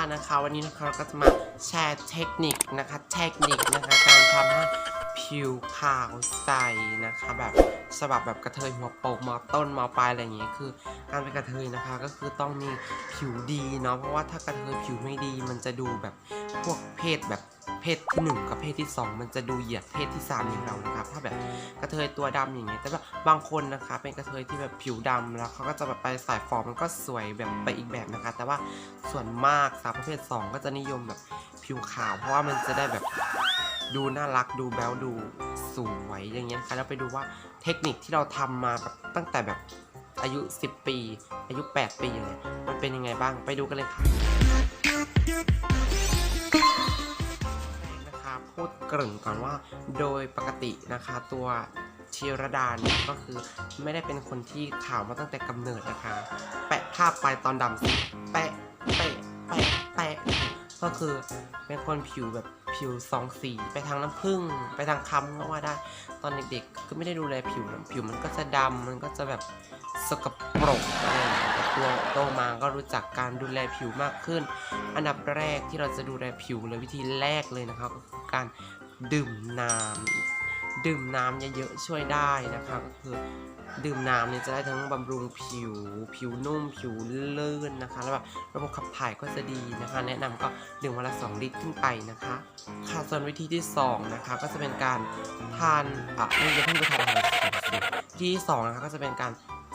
อ่านะคะ วันนี้นะคะเราก็จะมาแชร์เทคนิคนะคะ เทคนิคนะคะการทำให้ผิวขาวใสนะคะแบบฉบับแบบกระเทยหัวโปกมอต้นมอปลายอะไรอย่างเงี้ยคือการเป็นกระเทยนะคะก็คือต้องมีผิวดีเนาะเพราะว่าถ้ากระเทยผิวไม่ดีมันจะดูแบบพวกเพศแบบ ศที่หนึ่งกับเพศที่สองมันจะดูเหยียดเพศที่สามอย่างเรานะครับ ถ้าแบบกระเทยตัวดำอย่างเงี้ยแต่ว่าบางคนนะคะ เป็นกระเทยที่แบบผิวดำแล้วเขาก็จะแบบไปสายฟอร์มมันก็สวยแบบไปอีกแบบนะคะ แต่ว่าส่วนมากสาวประเภท 2 ก็จะนิยมแบบผิวขาว เพราะว่ามันจะได้แบบดูน่ารักดูแบ๊วดูสวยอย่างเงี้ยนะคะแล้วไปดูว่าเทคนิคที่เราทำมาแบบตั้งแต่แบบอายุ 10 ปี อายุ 8 ปีเนี่ยมันเป็นยังไงบ้างไปดูกันเลยค่ะ เกริ่นก่อนว่าโดยปกตินะคะตัวชีรดาเนี่ยก็คือไม่ได้เป็นคนที่ขาวมาตั้งแต่กำเนิดนะคะ แปะภาพไปตอนดำสิแปะแปะแปะแปะก็คือเป็นคนผิวแบบผิวสองสีไปทางน้ำผึ้งไปทางคำก็ว่าได้ ตอนเด็กๆก็ไม่ได้ดูแลผิวผิวมันก็จะดำมันก็จะแบบสกปรกอะไรแต่ตัวโตมาก็รู้จักการดูแลผิวมากขึ้น อันดับแรกที่เราจะดูแลผิวเลยวิธีแรกเลยนะครับก็คือการ ดื่มน้ำดื่มน้ำเยอะๆช่วยได้นะครับก็คือดื่มน้ำเนี่ยจะได้ทั้งบำรุงผิว ผิวนุ่ม ผิวลื่นนะคะ แล้วแบบระบบขับถ่ายก็จะดีนะคะ แนะนำก็ดื่มวันละ 2 ลิตรขึ้นไปนะคะ ค่ะส่วนวิธีที่ 2 นะคะ ก็จะเป็นการทานอะไม่จะเพิ่งไปทานอาหารเสริมสิวิธีที่2นะคะก็จะเป็นการ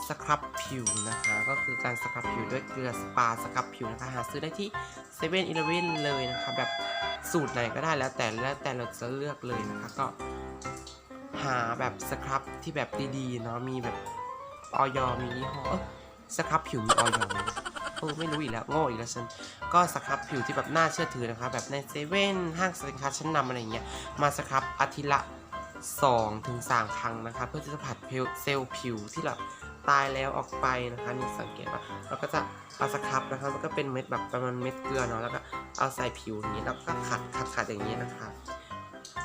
สครับผิวนะคะ ก็คือการสครับผิวด้วยเกลือสปาสครับผิวนะคะหาซื้อได้ที่เซเว่นอีเลฟเว่นเลยนะคะ แบบสูตรไหนก็ได้แล้วแต่แล้วแต่เราจะเลือกเลยนะคะ ก็หาแบบสครับที่แบบดีๆเนาะมีแบบออยมียี่ห้อสครับผิวมีออยไหมเออไม่รู้อีกแล้วโง่อีกแล้วฉันก็สครับผิวที่แบบน่าเชื่อถือนะคะ แบบในเซเว่นห้างสินค้าชั้นนำอะไรเงี้ยมาสครับอาทิตย์ละ2ถึง3ครั้งนะคะ เพื่อที่จะผัดเซลล์ผิวที่แบบ ตายแล้วออกไปนะคะนี่สังเกตว่าเราก็จะเอาสครับนะคะมันก็เป็นเม็ดแบบประมาณเม็ดเกลือเนาะแล้วก็เอาใส่ผิวนี้แล้วก็ขัดขัดขัดอย่างนี้นะคะ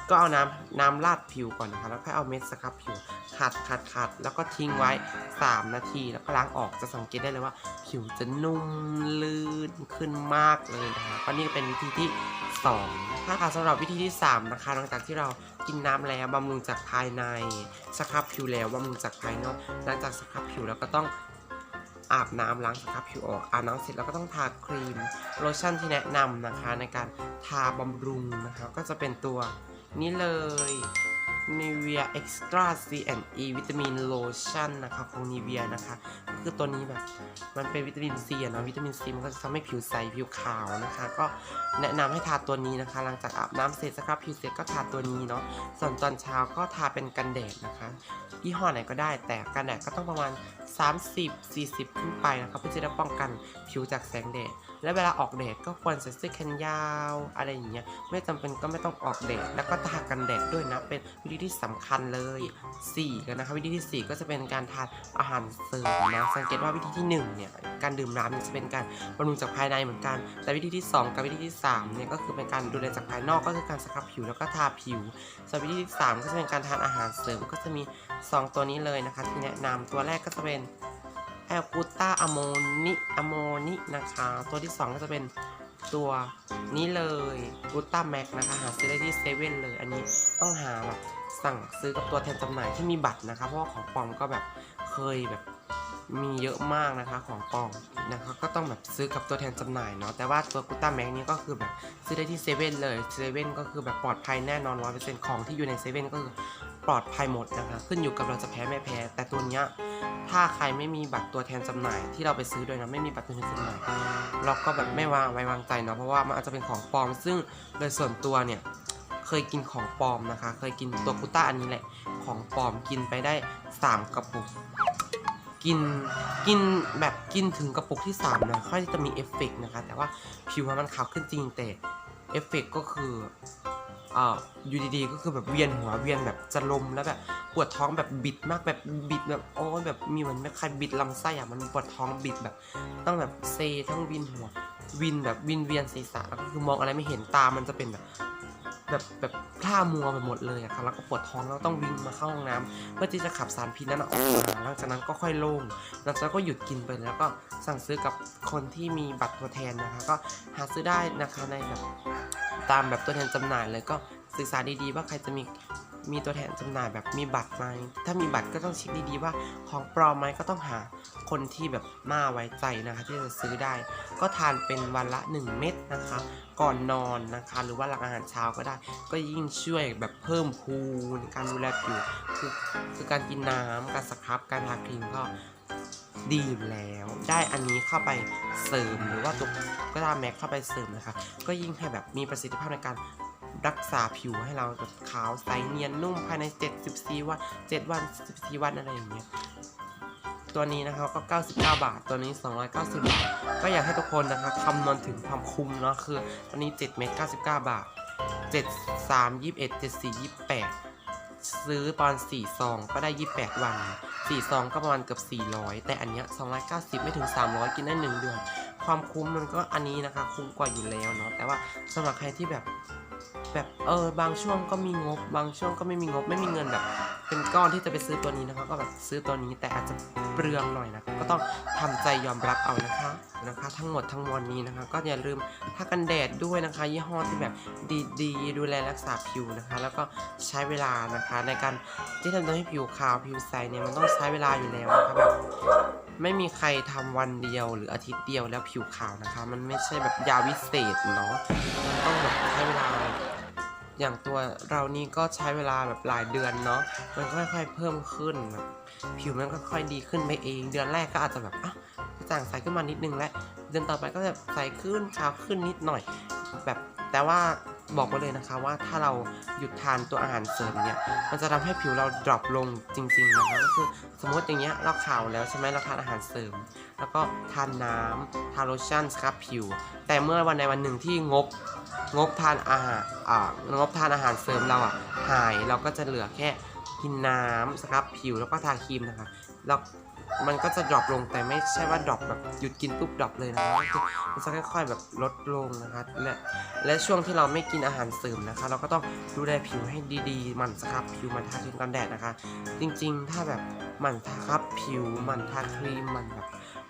ก็เอาน้ำน้ำราดผิวก่อนนะคะแล้วค่อยเอาเม็ดสครับผิวขัดขัดขัดแล้วก็ทิ้งไว้ 3 นาที แล้วก็ล้างออกจะสังเกตได้เลยว่า ผิวจะนุ่มลื่นขึ้นมากเลยนะคะก็นี่เป็นวิธีที่ 2ถ้าค่ะสำหรับวิธีที่ 3 นะคะ หลังจากที่เรากินน้ำแล้วบำรุงจากภายในสครับผิวแล้วบำรุงจากภายนอก หลังจากสครับผิวแล้วก็ต้องอาบน้ำล้างสครับผิวออกอาบน้ำเสร็จแล้วก็ต้องทาครีมโลชั่นที่แนะนำนะคะ ในการทาบำรุงนะคะ ก็จะเป็นตัวนี้เลย Nivea Extra C&E วิตามินโลชั่นนะคะของ Nivea นะคะก็คือตัวนี้แบบมันเป็นวิตามินซีอะเนาะวิตามินซีมันก็จะทำให้ผิวใสผิวขาวนะคะ ก็แนะนำให้ทาตัวนี้นะคะ หลังจากอาบน้ำเสร็จสครับผิวเสร็จก็ทาตัวนี้เนาะส่วนตอนเช้าก็ทาเป็นกันแดดนะคะยี่ห้อไหนก็ได้ แต่กันแดดก็ต้องประมาณ 30-40 ขึ้นไปนะคะเพื่อจะได้ป้องกันผิวจากแสงแดด และเวลาออกแดดก็ควรใส่เสื้อแขนยาวอะไรอย่างเงี้ยไม่จำเป็นก็ไม่ต้องออกแดดแล้วก็ทากันแดดด้วยนะเป็นวิธีที่สำคัญเลย 4 กันนะคะ วิธีที่ 4 ก็จะเป็นการทานอาหารเสริมนะสังเกตว่าวิธีที่1เนี่ยการดื่มน้ำเนี่ยจะเป็นการบำรุงจากภายในเหมือนกัน แต่วิธีที่ 2 กับวิธีที่3เนี่ยก็คือเป็นการดูแลจากภายนอกก็คือการสครับผิวแล้วก็ทาผิวส่วนวิธีที่ 3 ก็จะเป็นการทานอาหารเสริมก็จะมี 2 ตัวนี้เลยนะคะที่แนะนำตัวแรกก็จะเป็นแอลกูต้าอะโมนิอะโมนินะคะ ตัวที่ 2 ก็จะเป็นตัวนี้เลยกูต้าแม็กนะคะ หาซื้อได้ที่เซเว่นเลย อันนี้ต้องหาแบบ สั่งซื้อกับตัวแทนจำหน่ายที่มีบัตรนะคะ เพราะว่าของปลอมก็แบบเคยแบบมีเยอะมากนะคะของปลอมนะคะก็ต้องแบบซื้อกับตัวแทนจำหน่ายเนาะแต่ว่าตัวกูต้าแม็กนี้ก็คือแบบซื้อได้ที่เซเว่นเลยเซเว่นก็คือแบบปลอดภัยแน่นอนร้อยเปอร์เซ็นต์ของที่อยู่ในเซเว่นก็คือปลอดภัยหมดนะคะขึ้นอยู่กับเราจะแพ้ไม่แพ้ แต่ตัวเนี้ยถ้าใครไม่มีบัตรตัวแทนจำหน่ายที่เราไปซื้อด้วยนะไม่มีบัตรตัวแทนจำหน่ายเราก็แบบไม่วางไว้วางใจเนาะเพราะว่ามันอาจจะเป็นของปลอมซึ่งโดยส่วนตัวเนี่ย เคยกินของปลอมนะคะ เคยกินตัวกุต้าอันนี้แหละ ของปลอมกินไปได้ 3 กระปุก กิน กินแบบกินถึงกระปุกที่ 3 นะค่อยจะมีเอฟเฟกต์นะคะ แต่ว่าผิวมันขาวขึ้นจริงแต่เอฟเฟกต์ก็คืออ่าอยู่ดีๆ ก็คือแบบเวียนหัวเวียนแบบจะลมแล้วแบบปวดท้องแบบบิดมากแบบบิดแบบโอ้ยแบบมีเหมือนไม่ใครบิดลำไส้อะมันปวดท้องบิดแบบต้องแบบเซทั้งวินหัววินแบบวินเวียนศีรษะแล้วก็คือมองอะไรไม่เห็นตามันจะเป็นแบบ แบบแบบพร่ามัวไปหมดเลยอะค่ะแล้วก็ปวดท้องแล้วต้องวิ่งมาเข้าห้องน้ำเพื่อที่จะขับสารพิษนั้นออกมาหลังจากนั้นก็ค่อยโล่งหลังจากนั้นก็หยุดกินไปแล้วก็สั่งซื้อกับคนที่มีบัตรตัวแทนนะคะ ก็หาซื้อได้นะคะในแบบตามแบบตัวแทนจำหน่ายเลยก็ศึกษาดีๆว่าใครจะมี มีตัวแทนจำหน่ายแบบมีบัตรไหมถ้ามีบัตรก็ต้องเช็คดีๆว่าของปลอมไหมก็ต้องหาคนที่แบบน่าไว้ใจนะคะ ที่จะซื้อได้ ก็ทานเป็นวันละ 1 เม็ดนะคะ ก่อนนอนนะคะ หรือว่าหลังอาหารเช้าก็ได้ ก็ยิ่งช่วยแบบเพิ่มภูมิในการดูแลผิวคือคือการกินน้ำการสครับการทาครีมก็ดีอยู่แล้วได้อันนี้เข้าไปเสริมหรือว่าตัวก็ตามแม็กเข้าไปเสริมนะคะ ก็ยิ่งให้แบบมีประสิทธิภาพในการ รักษาผิวให้เราแบบขาวใสเนียนนุ่มภายใน 74 วัน 7 วัน 14 วันอะไรอย่างเงี้ย ตัวนี้นะคะก็ 99 บาท ตัวนี้ 290 บาท ก็อยากให้ทุกคนนะคะคำนวณถึงความคุ้มเนาะคือตัวนี้7เมตร99 บาท 7 3 21 7 4 28 ซื้อตอน4ซองก็ได้ 28 วัน4ซองก็ประมาณเกือบ 400 แต่อันเนี้ย290 ไม่ถึง 300 กินได้ 1 เดือน ความคุ้มมันก็อันนี้นะคะ คุ้มกว่าอยู่แล้วเนาะ แต่ว่าสำหรับใครที่แบบ แบบเออบางช่วงก็มีงบ บางช่วงก็ไม่มีงบไม่มีเงินแบบ เป็นก้อนที่จะไปซื้อตัวนี้นะคะ ก็แบบซื้อตัวนี้แต่อาจจะเปลืองหน่อยนะก็ต้องทำใจยอมรับเอานะคะนะคะ ทั้งหมดทั้งมวลนี้นะคะ ก็อย่าลืมทากันแดดด้วยนะคะ ยี่ห้อที่แบบดีๆ ดูแลรักษาผิวนะคะ แล้วก็ใช้เวลานะคะ ในการที่ทำให้ผิวขาวผิวใสเนี่ยมันต้องใช้เวลาอยู่แล้วนะคะแบบไม่มีใครทำวันเดียวหรืออาทิตย์เดียวแล้วผิวขาวนะคะ มันไม่ใช่แบบยาวิเศษเนาะมันต้องแบบใช้เวลา อย่างตัวเรานี่ก็ใช้เวลาแบบหลายเดือนเนาะมันก็ค่อยๆเพิ่มขึ้นแบบผิวมันก็ค่อยดีขึ้นไปเอง เดือนแรกก็อาจจะแบบอะจางใสขึ้นมานิดนึงและเดือนต่อไปก็แบบใสขึ้นขาวขึ้นนิดหน่อย แบบแต่ว่า บอกไว้เลยนะคะว่าถ้าเราหยุดทานตัวอาหารเสริมเนี่ย มันจะทำให้ผิวเราดรอปลงจริงๆนะคะก็คือสมมติอย่างเงี้ยเราขาวแล้วใช่ไหมเราทานอาหารเสริม แล้วก็ทานน้ำทาโลชั่นสครับผิว แต่เมื่อวันใดวันหนึ่งที่งบงบทานอาหารอ่างบทานอาหารเสริมเราอะหายเราก็จะเหลือแค่กินน้ำสครับผิวแล้วก็ทาครีมนะคะแล้ว มันก็จะดรอปลงแต่ไม่ใช่ว่าดรอปแบบหยุดกินปุ๊บดรอปเลยนะคือมันจะค่อย ๆ แบบลดลงนะคะและและช่วงที่เราไม่กินอาหารเสริมนะคะ เราก็ต้องดูแลผิวให้ดีๆหมันสครับผิวหมันทาครีมกันแดดนะคะ จริงๆ ถ้าแบบหมันทาครับผิวหมันทาครีมหมันแบบ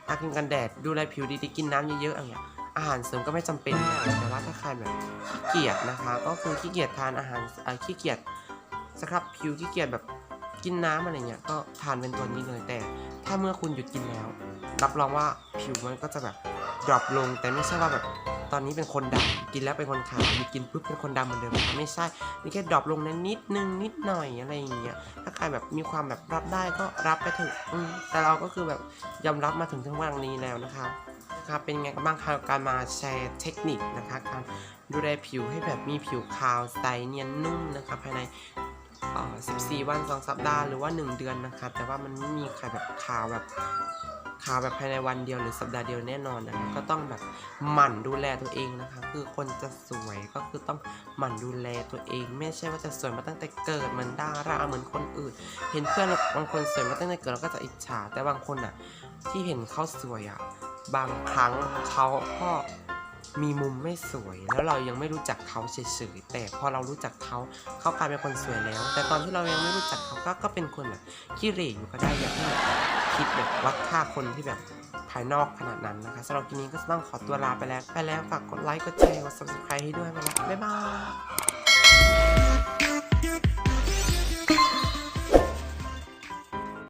ทาครีมกันแดด ดูแลผิวดีๆกินน้ำเยอะๆอะไรอย่างเงี้ยอาหารเสริมก็ไม่จำเป็นแต่ว่าถ้าใครแบบขี้เกียจนะคะ ก็คือขี้เกียจทานอาหารอ่อขี้เกียจสครับผิวขี้เกียจแบบ กินน้ำอะไรเงี้ยก็ทานเป็นตัวนี้เลยแต่ ถ้าเมื่อคุณหยุดกินแล้ว รับรองว่าผิวมันก็จะแบบดรอปลง แต่ไม่ใช่ว่าแบบตอนนี้เป็นคนดำกินแล้วเป็นคนขาวหยุดกินปุ๊บเป็นคนดำเหมือนเดิมไม่ใช่นี่แค่ดรอปลงนนิดนึงนิดหน่อยอะไรอย่างเงี้ยถ้าใครแบบมีความแบบรับได้ก็รับไปเถอะแต่เราก็คือแบบยอมรับมาถึงถึงวันนี้แล้วนะคะครับเป็นไงกันบ้างคะกับการมาแชร์เทคนิคนะคะการดูแลผิวให้แบบมีผิวขาวใสเนียนนุ่มนะคะภายใน 14 วัน2สัปดาห์หรือว่า 1 เดือนนะคะแต่ว่ามันไม่มีใครแบบข่าวแบบข่าวแบบภายในวันเดียวหรือสัปดาห์เดียวแน่นอนนะคะก็ต้องแบบหมั่นดูแลตัวเองนะคะ คือคนจะสวยก็คือต้องหมั่นดูแลตัวเอง ไม่ใช่ว่าจะสวยมาตั้งแต่เกิดเหมือนดาราเหมือนคนอื่น เห็นเพื่อนบางคนสวยมาตั้งแต่เกิดเราก็จะอิจฉาแต่บางคนอะที่เห็นเขาสวยอะบางครั้งเขาก็ มีมุมไม่สวยแล้วเรายังไม่รู้จักเขาเฉยๆแต่พอเรารู้จักเขาเขากลายเป็นคนสวยแล้ว แต่ตอนที่เรายังไม่รู้จักเขาก็ก็เป็นคนแบบขี้เหร่อยู่ก็ได้อย่าเพิ่งคิดแบบวัดค่าคนที่แบบภายนอกขนาดนั้นนะคะสำหรับทีนี้ก็ต้องขอตัวลาไปแล้ว ไปแล้วฝากกดไลค์กดแชร์กด subscribe ให้ด้วยไปแล้วบ๊ายบาย